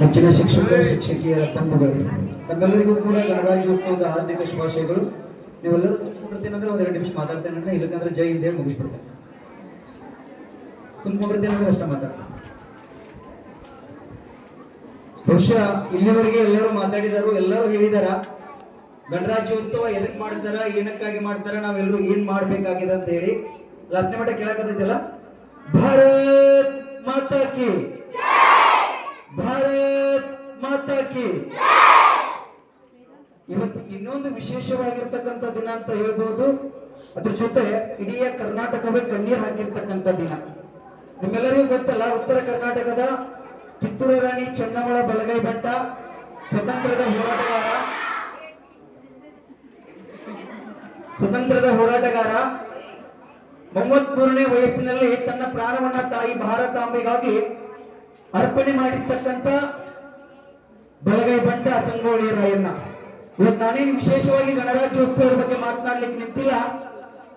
ಹೆಚ್ಚಿನ ಶಿಕ್ಷಕರು, ಶಿಕ್ಷಕಿಯರ ಬಂಧುಗಳು ತಮ್ಮೆಲ್ಲರಿಗೂ ಕೂಡ ಗಣರಾಜ್ಯೋತ್ಸವದ ಹಾರ್ದಿಕ ಶುಭಾಶಯಗಳು. ನೀವೆಲ್ಲರೂ ಸುಮ್ಕೊಂಡಿರ್ತೀನಂದ್ರೆ ಒಂದೆರಡು ನಿಮಿಷ ಮಾತಾಡ್ತೇನೆ ಇಲ್ಲಕಂದ್ರೆ ಜೈ ಹಿಂದೆ ಮುಗಿಸ್ಬಿಡ್ತೇನೆ. ಸುಮ್ಕೊಂಡ್ರೆ ಅಷ್ಟ ಮಾತಾಡ್ತೇನೆ. ಬಹುಶಃ ಇಲ್ಲಿವರೆಗೆ ಎಲ್ಲರೂ ಮಾತಾಡಿದಾರು, ಎಲ್ಲರೂ ಹೇಳಿದಾರ ಗಣರಾಜ್ಯೋತ್ಸವ ಎದಕ್ ಮಾಡ್ತಾರ, ಏನಕ್ಕಾಗಿ ಮಾಡ್ತಾರ, ನಾವೆಲ್ಲರೂ ಏನ್ ಮಾಡ್ಬೇಕಾಗಿದೆ ಅಂತ ಹೇಳಿ. ಲಾಸ್ಟ್ನೇ ಮಟ್ಟ ಕೇಳಕತ್ತೈತಿಲ್ಲ ಭಾರತ್ ಮಾತಾ ಭಾರತ್ ಮಾತಾ ಕಿ ಇವತ್ತು ಇನ್ನೊಂದು ವಿಶೇಷವಾಗಿರ್ತಕ್ಕಂಥ ದಿನ ಅಂತ ಹೇಳ್ಬೋದು. ಅದ್ರ ಜೊತೆ ಇಡೀ ಕರ್ನಾಟಕವೇ ಕಣ್ಣೀರ್ ಹಾಕಿರ್ತಕ್ಕಂಥ ದಿನ. ನಿಮ್ಮೆಲ್ಲರಿಗೂ ಗೊತ್ತಲ್ಲ, ಉತ್ತರ ಕರ್ನಾಟಕದ ಕಿತ್ತೂರು ರಾಣಿ ಚೆನ್ನಮ್ಮಳ ಬಲಗೈ ಬೆಟ್ಟ, ಸ್ವತಂತ್ರದ ಹೋರಾಟಗಾರ. ಸ್ವತಂತ್ರದ ಹೋರಾಟಗಾರ. ಮೂವತ್ಮೂರನೇ ವಯಸ್ಸಿನಲ್ಲಿ ತನ್ನ ಪ್ರಾಣವನ್ನ ತಾಯಿ ಭಾರತಾಂಬೆಗಾಗಿ ಅರ್ಪಣೆ ಮಾಡಿರ್ತಕ್ಕಂಥ ಬಲಗೈ ಬಂಟ ಸಂಗೋಳಿ ರಾಯಣ್ಣ. ಇವತ್ತು ನಾನೇನು ವಿಶೇಷವಾಗಿ ಗಣರಾಜ್ಯೋತ್ಸವದ ಬಗ್ಗೆ ಮಾತನಾಡ್ಲಿಕ್ಕೆ ನಿಂತಿಲ್ಲ.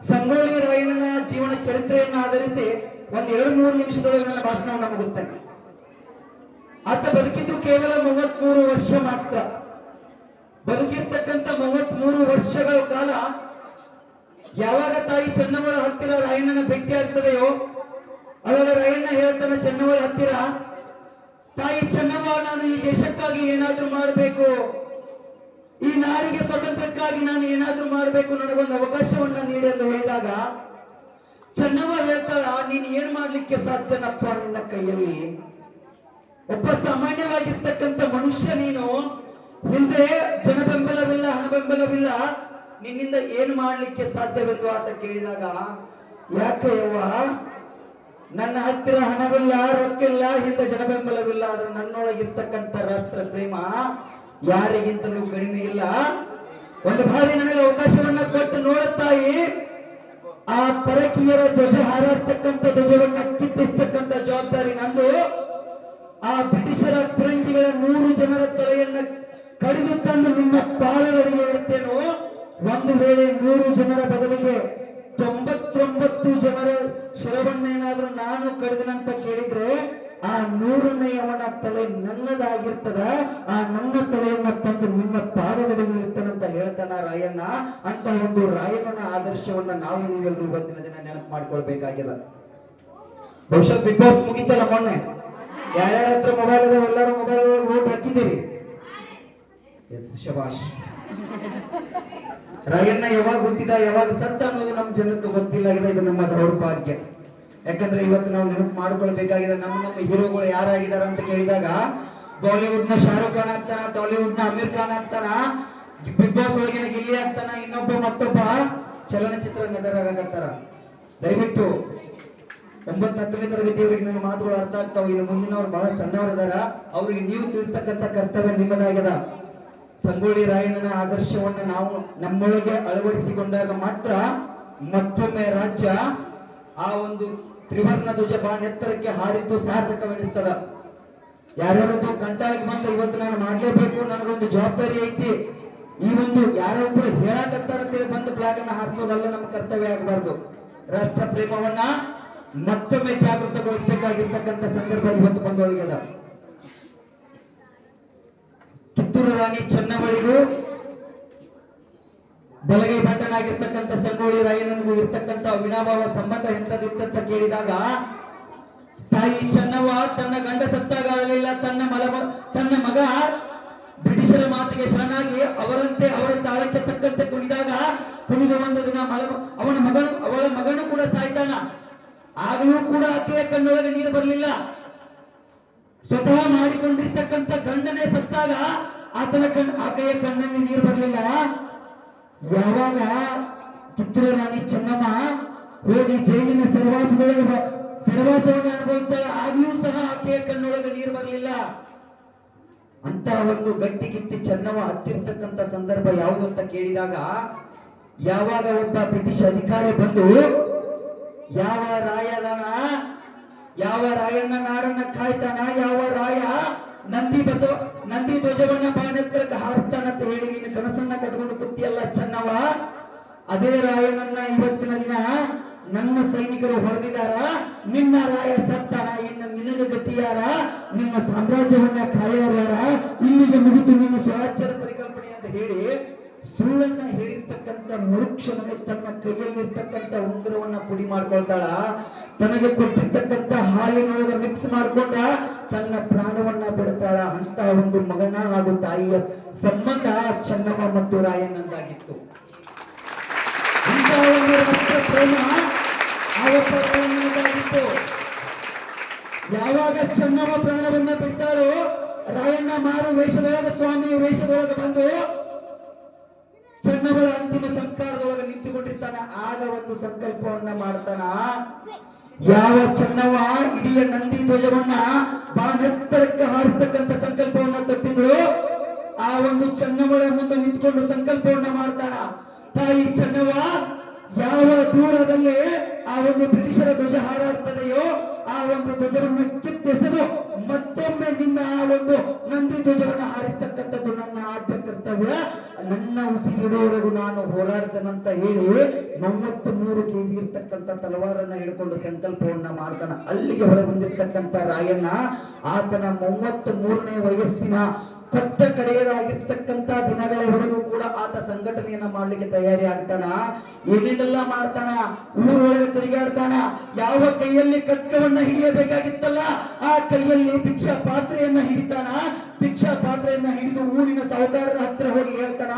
ಸಂಗೋಳಿ ರಾಯಣ್ಣನ ಜೀವನ ಚರಿತ್ರೆಯನ್ನು ಆಧರಿಸಿ ಒಂದ್ ಎರಡು ಮೂರು ನಿಮಿಷದೊಳಗೆ ನನ್ನ ಭಾಷಣವನ್ನು ಮುಗಿಸ್ತೇನೆ. ಆತ ಬದುಕಿದ್ದು ಕೇವಲ ಮೂವತ್ಮೂರು ವರ್ಷ ಮಾತ್ರ. ಬದುಕಿರ್ತಕ್ಕಂಥ ಮೂವತ್ಮೂರು ವರ್ಷಗಳ ಕಾಲ ಯಾವಾಗ ತಾಯಿ ಚೆನ್ನಮ್ಮಳ ಹತ್ತಿರ ರಾಯಣ್ಣನ ಭೇಟಿ ಆಗ್ತದೆಯೋ ಅವಾಗ ರಾಯಣ್ಣ ಹೇಳ್ತಾನೆ ಚೆನ್ನಮ್ಮಳ ಹತ್ತಿರ ತಾಯಿ ಚೆನ್ನಮ್ಮ, ನಾನು ಈ ದೇಶಕ್ಕಾಗಿ ಏನಾದ್ರೂ ಮಾಡಬೇಕು. ಈ ನಾರಿಗೆ ಸ್ವತಂತ್ರಕ್ಕಾಗಿ ನಾನು ಏನಾದ್ರೂ ಮಾಡಬೇಕು ನನಗೊಂದು ಅವಕಾಶವನ್ನ ನೀಡಿ ಎಂದು ಹೇಳಿದಾಗ, ಚೆನ್ನಮ್ಮ ಹೇಳ್ತಾಳ, ನೀನು ಏನ್ ಮಾಡ್ಲಿಕ್ಕೆ ಸಾಧ್ಯನಪ್ಪ ನಿನ್ನ ಕೈಯಲ್ಲಿ? ಒಬ್ಬ ಸಾಮಾನ್ಯವಾಗಿರ್ತಕ್ಕಂಥ ಮನುಷ್ಯ ನೀನು, ಹಿಂದೆ ಜನ ಬೆಂಬಲವಿಲ್ಲ ಹಣ ಬೆಂಬಲವಿಲ್ಲ ನಿನ್ನಿಂದ ಏನು ಮಾಡ್ಲಿಕ್ಕೆ ಸಾಧ್ಯವೆಂದು ಆತ ಕೇಳಿದಾಗ, ಯಾಕೆ ಯವ್ವ? ನನ್ನ ಹತ್ತಿರ ಹಣವಿಲ್ಲ, ರೊಕ್ಕಿಲ್ಲ, ಹಿಂದೆ ಜನಬೆಂಬಲವಿಲ್ಲ, ಆದ್ರೆ ನನ್ನೊಳಗಿರ್ತಕ್ಕಂಥ ರಾಷ್ಟ್ರ ಪ್ರೇಮ ಯಾರಿಗಿಂತಲೂ ಕಡಿಮೆ ಇಲ್ಲ. ಒಂದು ಬಾರಿ ನನಗೆ ಅವಕಾಶವನ್ನ ಕೊಟ್ಟು ನೋಡುತ್ತಾಯಿ ಆ ಪರಕೀಯರ ಧ್ವಜ ಹಾರಾಡ್ತಕ್ಕಂಥ ನೂರನೆಯವನ ತಲೆ ನನ್ನದಾಗಿರ್ತದ, ಆ ನನ್ನ ತಲೆಯನ್ನ ತಂದು ನಿಮ್ಮ ಪಾದಗಳಿಗೆ ಇರ್ತಾನಂತ ಹೇಳ್ತಾನ ರಾಯಣ್ಣ. ಅಂತ ಒಂದು ರಾಯಣ್ಣನ ಆದರ್ಶವನ್ನ ನಾವು ನೀವೆಲ್ಲರೂ ಇವತ್ತಿನ ದಿನ ನೆನಪು ಮಾಡ್ಕೊಳ್ಬೇಕಾಗ್ಯದ ಬಹುಶಃ ಬಿಗ್ ಬಾಸ್ ಮುಗಿತಲ್ಲ ಮೊನ್ನೆ? ಯಾರ್ಯಾರ ಹತ್ರ ಮೊಬೈಲ್ ಇದೆ ಎಲ್ಲರೂ ಮೊಬೈಲ್ ಓಟ್ ಹಾಕಿದ್ದೀರಿ? ಶಬಾಷ್. ರಾಯಣ್ಣ ಯಾವಾಗ ಹುಟ್ಟಿದ, ಯಾವಾಗ ಸತ್ತ ಅನ್ನೋದು ನಮ್ಮ ಜನಕ್ಕೆ ಗೊತ್ತಿಲ್ಲ, ಇದು ನಮ್ಮ ದೌರ್ಭಾಗ್ಯ. ಯಾಕಂದ್ರೆ ಇವತ್ತು ನಾವು ನೆನಪು ಮಾಡ್ಕೊಳ್ಬೇಕಾಗಿದೆ ನಮ್ಮ ನಮ್ಮ ಹೀರೋಗಳು ಯಾರಾಗಿದ್ದಾರೆ ಅಂತ ಕೇಳಿದಾಗ ಬಾಲಿವುಡ್ನ ಶಾರುಖ್ ಖಾನ್ ಆಗ್ತಾನ ಟಾಲಿವುಡ್ನ ಅಮೀರ್ ಖಾನ್ ಆಗ್ತಾನ ಬಿಗ್ ಬಾಸ್ ಒಳಗಿನ ಗಿಲ್ಲಿ ಆಗ್ತಾನ, ಇನ್ನೊಬ್ಬ ಮತ್ತೊಬ್ಬ ಚಲನಚಿತ್ರ ನಟರಾಗತ್ತಾರ ದಯವಿಟ್ಟು ಒಂಬತ್ತು, ಹತ್ತನೇ ತರಗತಿಯವರಿಗೆ ನನ್ನ ಮಾತುಗಳು ಅರ್ಥ ಆಗ್ತಾವ. ಇನ್ನು ಮುಂದಿನವ್ರು ಬಹಳ ಸಣ್ಣವ್ರು ಅವರಿಗೆ ನೀವು ತಿಳಿಸ್ತಕ್ಕಂಥ ಕರ್ತವ್ಯ ನಿಮ್ಮದಾಗ್ಯದ ಸಂಗೊಳ್ಳಿ ರಾಯಣ್ಣನ ಆದರ್ಶವನ್ನ ನಾವು ನಮ್ಮೊಳಗೆ ಅಳವಡಿಸಿಕೊಂಡಾಗ ಮಾತ್ರ ಮತ್ತೊಮ್ಮೆ ರಾಜ್ಯ ಆ ಒಂದು ತ್ರಿವರ್ಣ ಧ್ವಜ ಬಾಣೆತ್ತರಕ್ಕೆ ಹಾರಿದ್ದು ಸಾರ್ಥಕವೆನಿಸ್ತದ. ಯಾರ್ಯಾರೊಂದು ಕಂಟಾಳಿಗೆ ಬಂದ ಇವತ್ತು ನಾನು ಮಾಡ್ಲೇಬೇಕು, ನನಗೊಂದು ಜವಾಬ್ದಾರಿ ಐತಿ. ಈ ಒಂದು ಯಾರೊಬ್ರು ಹೇಳಕತ್ತಾರ ಅಂತೇಳಿ ಬಂದು ಫ್ಲಾಗ್ ಅನ್ನ ಹಾರಿಸೋದಲ್ಲ ನಮ್ಮ ಕರ್ತವ್ಯ ಆಗಬಾರ್ದು. ರಾಷ್ಟ್ರ ಪ್ರೇಮವನ್ನ ಮತ್ತೊಮ್ಮೆ ಜಾಗೃತಗೊಳಿಸಬೇಕಾಗಿರ್ತಕ್ಕಂಥ ಸಂದರ್ಭ ಇವತ್ತು ಬಂದೊಳಗದ. ಕಿತ್ತೂರು ರಾಣಿ ಚೆನ್ನಮ್ಮಳಿಗೂ ಬಲಗೈ ಭಟ್ಟನಾಗಿರ್ತಕ್ಕಂಥ ಸಂಗೊಳ್ಳಿ ರಾಯನಿಗೂ ಇರ್ತಕ್ಕಂಥ ವಿನಾಭಾವ ಸಂಬಂಧ ಎಂತದಿತ್ತಂತ ಕೇಳಿದಾಗ, ತಾಯಿ ಚೆನ್ನವ್ವ ತನ್ನ ಗಂಡ ಸತ್ತಾಗಲಿಲ್ಲ ತನ್ನ ಮಲ ತನ್ನ ಮಗ ಬ್ರಿಟಿಷರ ಮಾತಿಗೆ ಶರಣಾಗಿ ಅವರಂತೆ ಅವರ ತಾಳಕ್ಕೆ ತಕ್ಕಂತೆ ಕುಣಿದಾಗ, ಕುಣಿದ ಒಂದು ದಿನ ಮಲ ಅವನ ಮಗನು ಅವಳ ಮಗನು ಕೂಡ ಸಾಯ್ತಾನ. ಆಗಲೂ ಕೂಡ ಆಕೆಯ ಕಣ್ಣೊಳಗೆ ನೀರು ಬರಲಿಲ್ಲ. ಸ್ವತಃ ಮಾಡಿಕೊಂಡಿರ್ತಕ್ಕಂಥ ಗಂಡನೇ ಸತ್ತಾಗ ಆತನ ಕಣ್ ಆಕೆಯ ಕಣ್ಣಲ್ಲಿ ನೀರು ಬರಲಿಲ್ಲ. ಯಾವಾಗ ಚಿತ್ರ ರಾಣಿ ಚೆನ್ನಮ್ಮ ಹೋಗಿ ಜೈಲಿನ ಸಹವಾಸದೊಳಗೆ ಸರ್ವಾಸವನ್ನು ಅನುಭವಿಸ್ತಾಳೆ ಆಗ್ಲೂ ಸಹ ಆಕೆಯ ಕಣ್ಣೊಳಗೆ ನೀರು ಬರಲಿಲ್ಲ. ಅಂತ ಒಂದು ಗಟ್ಟಿ ಗಿಟ್ಟಿ ಚೆನ್ನಮ್ಮ ಹತ್ತಿರ್ತಕ್ಕಂತ ಸಂದರ್ಭ ಯಾವುದು ಅಂತ ಕೇಳಿದಾಗ, ಯಾವಾಗ ಒಬ್ಬ ಬ್ರಿಟಿಷ್ ಅಧಿಕಾರಿ ಬಂದು, ಯಾವ ರಾಯದನ ಯಾವ ರಾಯಣ್ಣ ನಾರನ್ನ ಕಾಯ್ತಾನ, ಯಾವ ರಾಯ ನಂದಿ ಬಸವ ನಂದಿ ಧ್ವಜವನ್ನ ಬಾಣೆತ್ತರಕ್ಕೆ ಹಾರಿಸ್ತಾನಂತ ಹೇಳಿ ನಿನ್ನ ಕನಸನ್ನ ಕಟ್ಕೊಂಡು ಕುತ್ತಿಯಲ್ಲ ಚೆನ್ನವ ಅದೇ ರಾಯನನ್ನ ಇವತ್ತಿನ ದಿನ ನನ್ನ ಸೈನಿಕರು ಹೊಡೆದಿದಾರ ನಿನ್ನ ರಾಯ ಸತ್ತಾರ ಇನ್ನು ನಿನಗ ಗತಿಯಾರ? ನಿಮ್ಮ ಸಾಮ್ರಾಜ್ಯವನ್ನ ಕಾಯೋರ್ಯಾರ ಸುಳ್ಳನ್ನ ಹೇಳಿರ್ತಕ್ಕಂಥ ಮುರುಕ್ಷನಿಗೆ ತನ್ನ ಕೈಯಲ್ಲಿರ್ತಕ್ಕಂಥ ಉಂಗುರವನ್ನ ಪುಡಿ ಮಾಡ್ಕೊಳ್ತಾಳ, ತನಗೆ ಕೊಟ್ಟಿರ್ತಕ್ಕಂಥ ಹಾಲಿನೊಳಗೆ ಮಿಕ್ಸ್ ಮಾಡ್ಕೊಂಡ ತನ್ನ ಪ್ರಾಣವನ್ನ ಬಿಡ್ತಾಳ. ಅಂತ ಒಂದು ಮಗನ ಹಾಗೂ ತಾಯಿಯ ಸಂಬಂಧ ಚೆನ್ನಮ್ಮ ಮತ್ತು ರಾಯಣ್ಣಂದಾಗಿತ್ತು. ಅಂತ ಯಾವಾಗ ಚನ್ನಮ್ಮ ಪ್ರಾಣವನ್ನ ಬಿಟ್ಟಾಳೋ, ರಾಯಣ್ಣ ಮಾರು ವೇಷದೊಳಗೆ, ಸ್ವಾಮಿ ವೇಷದೊಳಗೆ ಬಂದು ಚೆನ್ನಮ್ಮಳ ಅಂತಿಮ ಸಂಸ್ಕಾರದೊಳಗೆ ನಿಂತುಕೊಂಡಿರ್ತಾನ, ಆಗ ಒಂದು ಸಂಕಲ್ಪವನ್ನ ಮಾಡ್ತಾನ. ಯಾವ ಚೆನ್ನವ ಇಡೀ ನಂದಿ ಧ್ವಜವನ್ನ ಬಾಣೆತ್ತರಕ್ಕೆ ಹಾರಿಸ್ತಕ್ಕಂತ ಸಂಕಲ್ಪವನ್ನ ತೊಟ್ಟಿದ್ರು ಆ ಒಂದು ಚನ್ನವಳ ಮುಂದೆ ನಿಂತ್ಕೊಂಡು ಸಂಕಲ್ಪವನ್ನ ಮಾಡ್ತಾನ. ತಾಯಿ ಚೆನ್ನವ, ಯಾವ ದೂರದಲ್ಲಿ ಆ ಒಂದು ಬ್ರಿಟಿಷರ ಧ್ವಜ ಹಾರಾಡ್ತದೆಯೋ ಆ ಒಂದು ಧ್ವಜವನ್ನು ಕಿತ್ತೆಸೆದು ಮತ್ತೊಮ್ಮೆ ನಿನ್ನ ಆ ಒಂದು ನಂದಿ ಧ್ವಜವನ್ನು ಹಾರಿಸ್ತಕ್ಕಂಥದ್ದು ನನ್ನ ಆದ್ಯ ಕರ್ತವ್ಯ. ನನ್ನ ಉಸಿರಿಡೋವರೆಗೂ ನಾನು ಹೋರಾಡ್ತೇನಂತ ಹೇಳಿ ಮೂವತ್ತು ಮೂರು ಕೆಜಿ ಇರ್ತಕ್ಕಂಥ ತಲವಾರನ್ನ ಹಿಡ್ಕೊಂಡು ಸಂಕಲ್ಪವನ್ನ ಮಾಡ್ತಾನ. ಅಲ್ಲಿಗೆ ಹೊರ ಬಂದಿರ್ತಕ್ಕಂಥ ರಾಯಣ್ಣ, ಆತನ ಮೂವತ್ತು ಮೂರನೇ ವಯಸ್ಸಿನ ಕೊಟ್ಟ ದಿನಗಳ ದಿನಗಳವರೆಗೂ ಕೂಡ ಆತ ಸಂಘಟನೆಯನ್ನ ಮಾಡ್ಲಿಕ್ಕೆ ತಯಾರಿ ಆಗ್ತಾನ? ಏನೇನೆಲ್ಲ ಮಾಡ್ತಾನ? ಊರೊಳಗೆ ತಿರುಗಾಡ್ತಾನ? ಯಾವ ಕೈಯಲ್ಲಿ ಕಟ್ಕವನ್ನ ಹಿಡಿಯಬೇಕಾಗಿತ್ತಲ್ಲ, ಆ ಕೈಯಲ್ಲಿ ಭಿಕ್ಷಾ ಪಾತ್ರೆಯನ್ನ ಹಿಡಿತಾನ? ಭಿಕ್ಷಾ ಪಾತ್ರೆಯನ್ನ ಹಿಡಿದು ಊರಿನ ಸಹಕಾರರ ಹತ್ರ ಹೋಗಿ ಹೇಳ್ತಾನ?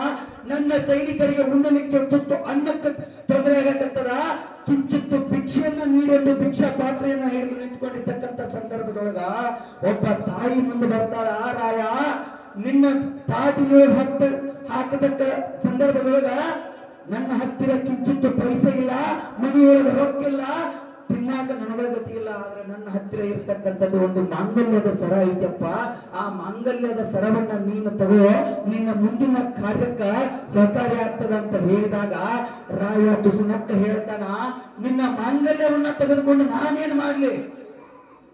ನನ್ನ ಸೈನಿಕರಿಗೆ ಉಣ್ಣಲಿಕ್ಕೆ ತುತ್ತು ಅನ್ನಕ್ಕೆ ತೊಂದರೆ ಆಗಕತ್ತದ? ಕಿಂಚಿತ್ತು ಭಿಕ್ಷೆಯನ್ನ ನೀಡೊಂದು ಭಿಕ್ಷಾ ಪಾತ್ರೆಯನ್ನ ಹಿಡಿದು ನಿಂತ್ಕೊಂಡಿರ್ತಕ್ಕಂಥ ಸಂದರ್ಭದೊಳಗ ಒಬ್ಬ ತಾಯಿ ಮುಂದೆ ಬರ್ತಾಳ, "ಆ ರಾಯ ನಿನ್ನ ಮೇಲೆ ಹತ್ತ ಹಾಕತಕ್ಕ ಸಂದರ್ಭದೊಳಗ ನನ್ನ ಹತ್ತಿರ ಕಿಂಚಿತ್ತು ಪೈಸೆ ಇಲ್ಲ, ಮನೆಯೊಳಗೆ ರೊಕ್ಕಿಲ್ಲ, ತಿನ್ನಾಕ ನನಗ ಗತಿ ಇಲ್ಲ, ಆದ್ರೆ ನನ್ನ ಹತ್ತಿರ ಇರ್ತಕ್ಕಂಥದ್ದು ಒಂದು ಮಾಂಗಲ್ಯದ ಸರ ಐತಪ್ಪ. ಆ ಮಾಂಗಲ್ಯದ ಸರವನ್ನ ನೀನು ತಗೋ, ನಿನ್ನ ಮುಂದಿನ ಕಾರ್ಯಕ್ಕ ಸಹಕಾರಿ ಆಗ್ತದ ಅಂತ ಹೇಳಿದಾಗ ರಾಯ ತುಸುನಕ್ಕ ಹೇಳ್ತಾನ, ನಿನ್ನ ಮಾಂಗಲ್ಯವನ್ನ ತೆಗೆದುಕೊಂಡು ನಾನೇನ್ ಮಾಡ್ಲಿ?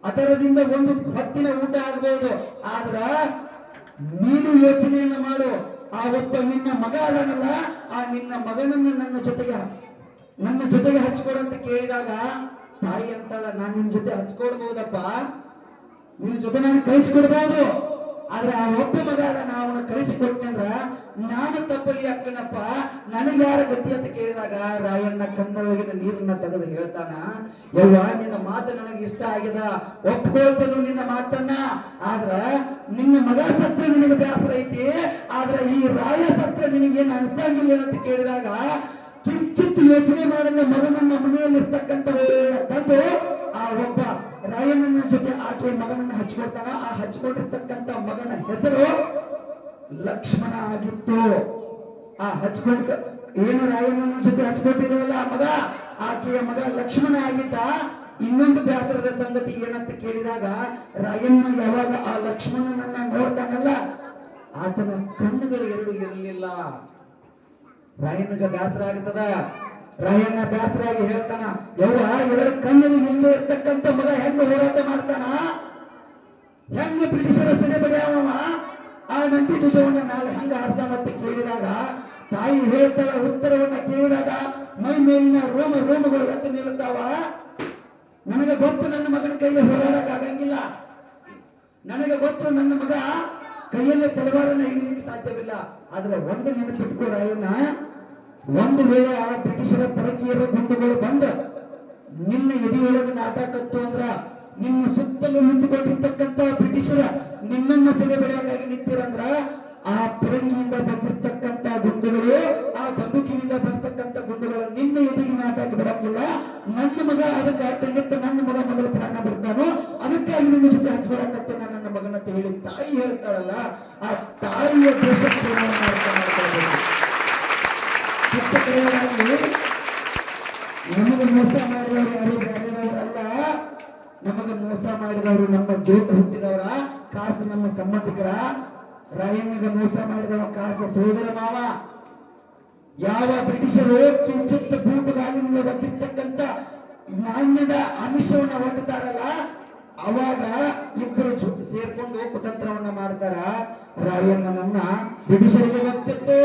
ಅದರದಿಂದ ಒಂದು ಹೊತ್ತಿನ ಊಟ ಆಗ್ಬೋದು, ಆದ್ರ ನೀನು ಯೋಚನೆಯನ್ನು ಮಾಡು. ಆ ಒಬ್ಬ ನಿನ್ನ ಮಗ ಅದನಲ್ಲ, ಆ ನಿನ್ನ ಮಗನನ್ನು ನನ್ನ ಜೊತೆಗೆ ನನ್ನ ಜೊತೆಗೆ ಹಚ್ಕೊಡಂತ ಕೇಳಿದಾಗ ತಾಯಿ ಅಂತಾಳ ನಾನು ನಿನ್ ಜೊತೆ ಹಚ್ಕೊಡ್ಬಹುದಪ್ಪ. ನಿನ್ನ ಜೊತೆ ನಾನು ಕಳಿಸ್ಕೊಡ್ಬಹುದು ಆದ್ರೆ ಆ ಒಬ್ಬ ಮಗ ನಾವು ಅವನ ಕಳಿಸಿಕೊಟ್ಟೆ ನಾನು ತಪ್ಪಲ್ಲಿ ಅಕ್ಕನಪ್ಪ, ನನಗೆ ಯಾರ ಗತಿ ಅಂತ ಕೇಳಿದಾಗ ರಾಯಣ್ಣ ಕಣ್ಣೊಳಗಿನ ನೀರನ್ನ ತೆಗೆದು ಹೇಳ್ತಾನ, ಯವ್ವ, ನಿನ್ನ ಮಾತು ನನಗೆ ಇಷ್ಟ ಆಗ್ಯದ, ಒಪ್ಕೊಳ್ತೇನು ನಿನ್ನ ಮಾತನ್ನ. ಆದ್ರ ನಿನ್ನ ಮಗ ಸತ್ರ ನಿನಗೆ ಬೇಸರ ಐತಿ, ಆದ್ರ ಈ ರಾಯ ಸತ್ರ ನಿನಗೇನು ಅನ್ಸಂಗಿಲ್ಲ ಅಂತ ಕೇಳಿದಾಗ ಕಿಂಚಿತ್ ಯೋಚನೆ ಮಾಡಲ್ಲ ಮಗನನ್ನ ಮನೆಯಲ್ಲಿರ್ತಕ್ಕಂಥ ತಂದು ಆ ಒಬ್ಬ ರಾಯಣ್ಣನ ಜೊತೆ ಆಕೆ ಮಗನನ್ನ ಹಚ್ಕೊಳ್ತಾನ ಆ ಹಚ್ಕೊಂಡಿರ್ತಕ್ಕಂಥ ಮಗನ ಹೆಸರು ಲಕ್ಷ್ಮಣ ಆಗಿತ್ತು. ಆ ಹಚ್ಕೊಂಡ ಏನು ರಾಯಣ್ಣನ ಜೊತೆ ಹಚ್ಕೊಟ್ಟಿರಲ್ಲ ಆ ಮಗ? ಆಕೆಯ ಮಗ ಲಕ್ಷ್ಮಣ ಆಗಿದ್ದ. ಇನ್ನೊಂದು ಬೇಸರದ ಸಂಗತಿ ಏನಂತ ಕೇಳಿದಾಗ, ರಾಯಣ್ಣ ಯಾವಾಗ ಆ ಲಕ್ಷ್ಮಣನನ್ನ ನೋಡ್ತಾನಲ್ಲ? ಆತನ ಕಣ್ಣುಗಳು ಎರಡು ಇರಲಿಲ್ಲ. ರಾಯಣ್ಣಗ ಬೇಸರ ಆಗ್ತದ? ರಾಯಣ್ಣ ಬ್ಯಾಸರಾಗಿ ಹೇಳ್ತಾನ, ಯವ್ವ, ಇವರ ಕಣ್ಣಿನ ಹಿಂದೆ ಇರ್ತಕ್ಕಂಥ ಮಗ ಹೆಂಗ ಹೋರಾಟ ಮಾಡ್ತಾನ? ಹೆಂಗ ಬ್ರಿಟಿಷರ ಸೆರೆ ಬಡಿಯವ ಆ ನಂದಿ ಧ್ವಜವನ್ನ ನಾಳೆ ಹೆಂಗ ಅಂತ ಕೇಳಿದಾಗ, ತಾಯಿ ಹೇಳ್ತಾಳ ಉತ್ತರವನ್ನ ಕೇಳಿದಾಗ, ಮೈ ಮೇಲಿನ ರೋಮ ರೋಮಗಳು ಎದ್ದು ನಿಲ್ಲುತ್ತಾವ? ನನಗೆ ಗೊತ್ತು ನನ್ನ ಮಗನ ಕೈಯಲ್ಲಿ ಹೋರಾಡಕ್ ಆಗಂಗಿಲ್ಲ. ನನಗೆ ಗೊತ್ತು ನನ್ನ ಮಗ ಕೈಯಲ್ಲಿ ತಲವಾರನ್ನ ಹಿಡಿಯಲಿಕ್ಕೆ ಸಾಧ್ಯವಿಲ್ಲ. ಆದ್ರೆ ಒಂದು ನೆನಪಿಟ್ಕೋ ರಾಯಣ್ಣ ಒಂದು ವೇಳೆ ಆ ಬ್ರಿಟಿಷರ ಪರಕೀಯರ ಗುಂಡುಗಳು ಬಂದ ನಿನ್ನ ಎದೆಯೊಳಗೆ ನಾಟಕತ್ತು ಅಂದ್ರ ನಿಮ್ಮ ಸುತ್ತಲೂ ನಿಂತುಕೊಂಡಿರ್ತಕ್ಕಂತ ಬ್ರಿಟಿಷರ ನಿನ್ನನ್ನ ಸೆಲೆ ಬೆಳೆಯಾಗಿ ನಿಂತಿರಂದ್ರ ಆ ಪರಂಗಿಯಿಂದ ಬಂದಿರ್ತಕ್ಕಂತ ಗುಂಡುಗಳು, ಆ ಬಂದೂಕಿನಿಂದ ಬರ್ತಕ್ಕಂತ ಗುಂಡುಗಳು ನಿನ್ನ ಎದುರಿಗೆ ನಾಟಕ ಬಿಡಂಗಿಲ್ಲ ನನ್ನ ಮಗ ಅದಕ್ಕೆ ಖಂಡಿತ ನನ್ನ ಮಗ ಮೊದಲು ಪ್ರಾಣ ಬಿಡ್ತಾನೋ. ಅದಕ್ಕಾಗಿ ನಿಮ್ಮ ಜೊತೆ ಹಚ್ಕೊಳಕತ್ತೆ ನಾನು ನನ್ನ ಮಗನಂತ ಹೇಳಿ ತಾಯಿ ಹೇಳ್ತಾಳಲ್ಲ, ಆ ತಾಯಿಯ ದೇಶಕ್ಕೆ ಶಿಕ್ಷಕರಾಗಿ ನಮಗೆ ಮೋಸ ಮಾಡಿದವರು ಯಾರು ಬೇರೆಯವರಲ್ಲ ನಮಗೆ ಮೋಸ ಮಾಡಿದವರು ನಮ್ಮ ಜೋತು ಹುಟ್ಟಿದವರ, ಕಾಸು ನಮ್ಮ ಸಂಬಂಧಿಕರ. ರಾಯಣ್ಣಗ ಮೋಸ ಮಾಡಿದವ ಕಾಸ ಸೋದರ ಮಾವ. ಯಾವ ಬ್ರಿಟಿಷರು ಕಿಂಚಿತ್ ಬೂಟುಗಾಲಿನಿಂದ ಬಂದಿರ್ತಕ್ಕಂತ ನಾಣ್ಯದ ಆಮಿಷವನ್ನ ಹೊರತಾರಲ್ಲ ಅವಾಗ ಇಬ್ಬರು ಸೇರ್ಕೊಂಡು ಕುತಂತ್ರವನ್ನ ಮಾಡ್ತಾರ. ರಾಯಣ್ಣನನ್ನ ಬ್ರಿಟಿಷರಿಗೆ ಗೊತ್ತಿತ್ತು.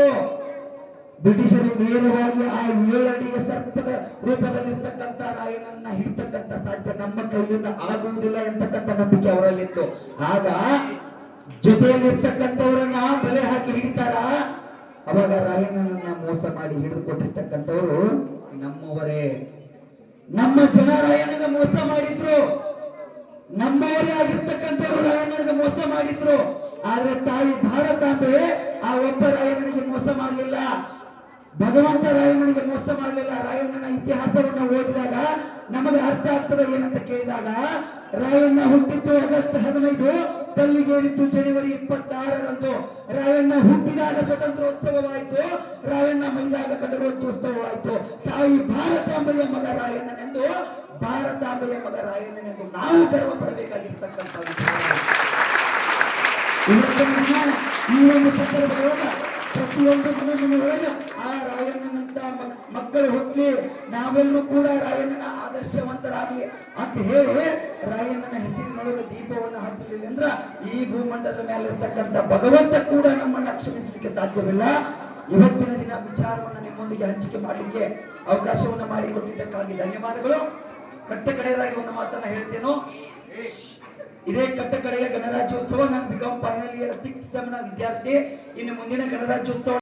ಬ್ರಿಟಿಷರು ನೇರವಾಗಿ ಆ ಏಳಡಿಯ ಸರ್ಪದ ರೂಪದಲ್ಲಿರ್ತಕ್ಕಂಥ ರಾಯಣ್ಣನ ಹಿಡಿತಕ್ಕಂಥ ಸಾಧ್ಯ ಕೈಯಿಂದ ಆಗುವುದಿಲ್ಲ ಎಂತಕ್ಕಂಥ ನಂಬಿಕೆ ಅವರಲ್ಲಿತ್ತು. ಆಗ ಜೊತೆಯಲ್ಲಿರ್ತಕ್ಕಂಥವರನ್ನ ಬಲೆ ಹಾಕಿ ಹಿಡಿತಾರ? ಅವಾಗ ರಾಯಣ್ಣನನ್ನ ಮೋಸ ಮಾಡಿ ಹಿಡಿದುಕೊಟ್ಟಿರ್ತಕ್ಕಂಥವ್ರು ನಮ್ಮವರೇ. ನಮ್ಮ ಜನ ರಾಯಣ್ಣನ ಮೋಸ ಮಾಡಿದ್ರು. ನಮ್ಮವರೇ ಆಗಿರ್ತಕ್ಕಂಥವ್ರು ರಾಯಣ್ಣನಿಗೆ ಮೋಸ ಮಾಡಿದ್ರು. ಆದ್ರೆ ತಾಯಿ ಭಾರತಾಂಬೆ ಆ ಒಬ್ಬ ರಾಯಣ್ಣನಿಗೆ ಮೋಸ ಮಾಡಲಿಲ್ಲ. ಭಗವಂತ ರಾಯಣ್ಣನಿಗೆ ಮೋಸ ಮಾಡಲಿಲ್ಲ. ರಾಯಣ್ಣನ ಇತಿಹಾಸವನ್ನು ಓದಿದಾಗ ನಮಗೆ ಅರ್ಥ ಆಗ್ತದೆ ಏನಂತ ಕೇಳಿದಾಗ, ರಾಯಣ್ಣ ಹುಟ್ಟಿದ್ದು ಆಗಸ್ಟ್ ಹದಿನೈದು ತಲ್ಲಿಗೇರಿದ್ದು ಜನವರಿ ಇಪ್ಪತ್ತಾರರಂದು. ರಾಯಣ್ಣ ಹುಟ್ಟಿದಾಗ ಸ್ವತಂತ್ರೋತ್ಸವವಾಯಿತು. ರಾಯಣ್ಣ ಮೈದಾಗ ಕಡಲೋತ್ಸವವಾಯಿತು ತಾಯಿ ಭಾರತಾಂಬೆಯ ಮಗ ರಾಯಣ್ಣನೆಂದು, ಭಾರತಾಂಬೆಯ ಮಗ ರಾಯಣ್ಣನೆಂದು ನಾವು ಗರ್ವ ಪಡಬೇಕಾಗಿರ್ತಕ್ಕಂಥ ಈ ಒಂದು ಸಂದರ್ಭದೊಳಗ ಪ್ರತಿಯೊಂದು ಮನೆಯೊಳಗ ಆ ರಾಯಣ್ಣನಂತ ಮಕ್ಕಳು ಹುಟ್ಟಿ ನಾವೆಲ್ಲರೂ ಕೂಡ ರಾಯಣ್ಣನ ಆದರ್ಶವಂತರಾಗಲಿ ಅಂತ ಹೇಳಿ ರಾಯಣ್ಣನ ಹೆಸರಿನೊಳಗೆ ದೀಪವನ್ನು ಹಚ್ಚಲಿಲ್ಲ ಅಂದ್ರ ಈ ಭೂಮಂಡಲದ ಮೇಲೆ ಇರ್ತಕ್ಕಂಥ ಭಗವಂತ ಕೂಡ ನಮ್ಮನ್ನ ಕ್ಷಮಿಸಲಿಕ್ಕೆ ಸಾಧ್ಯವಿಲ್ಲ. ಇವತ್ತಿನ ದಿನ ವಿಚಾರವನ್ನು ನಿಮ್ಮೊಂದಿಗೆ ಹಂಚಿಕೆ ಮಾಡಲಿಕ್ಕೆ ಅವಕಾಶವನ್ನು ಮಾಡಿಕೊಟ್ಟಿದ್ದಕ್ಕಾಗಿ ಧನ್ಯವಾದಗಳು. ಕಟ್ಟ ಕಡೆಯದಾಗಿ ಒಂದು ಮಾತನ್ನ ಹೇಳ್ತೇನೋ. ಇದೇ ಕಟ್ಟಕಡೆಯ ಗಣರಾಜ್ಯೋತ್ಸವ ನಾನು ಬಿಕಾಂ ಫೈನಲ್ ಇಯರ್ ಸಿಕ್ಸ್ ಸೆಮ್ನ ವಿದ್ಯಾರ್ಥಿ ಇನ್ನು ಮುಂದಿನ ಗಣರಾಜ್ಯೋತ್ಸವ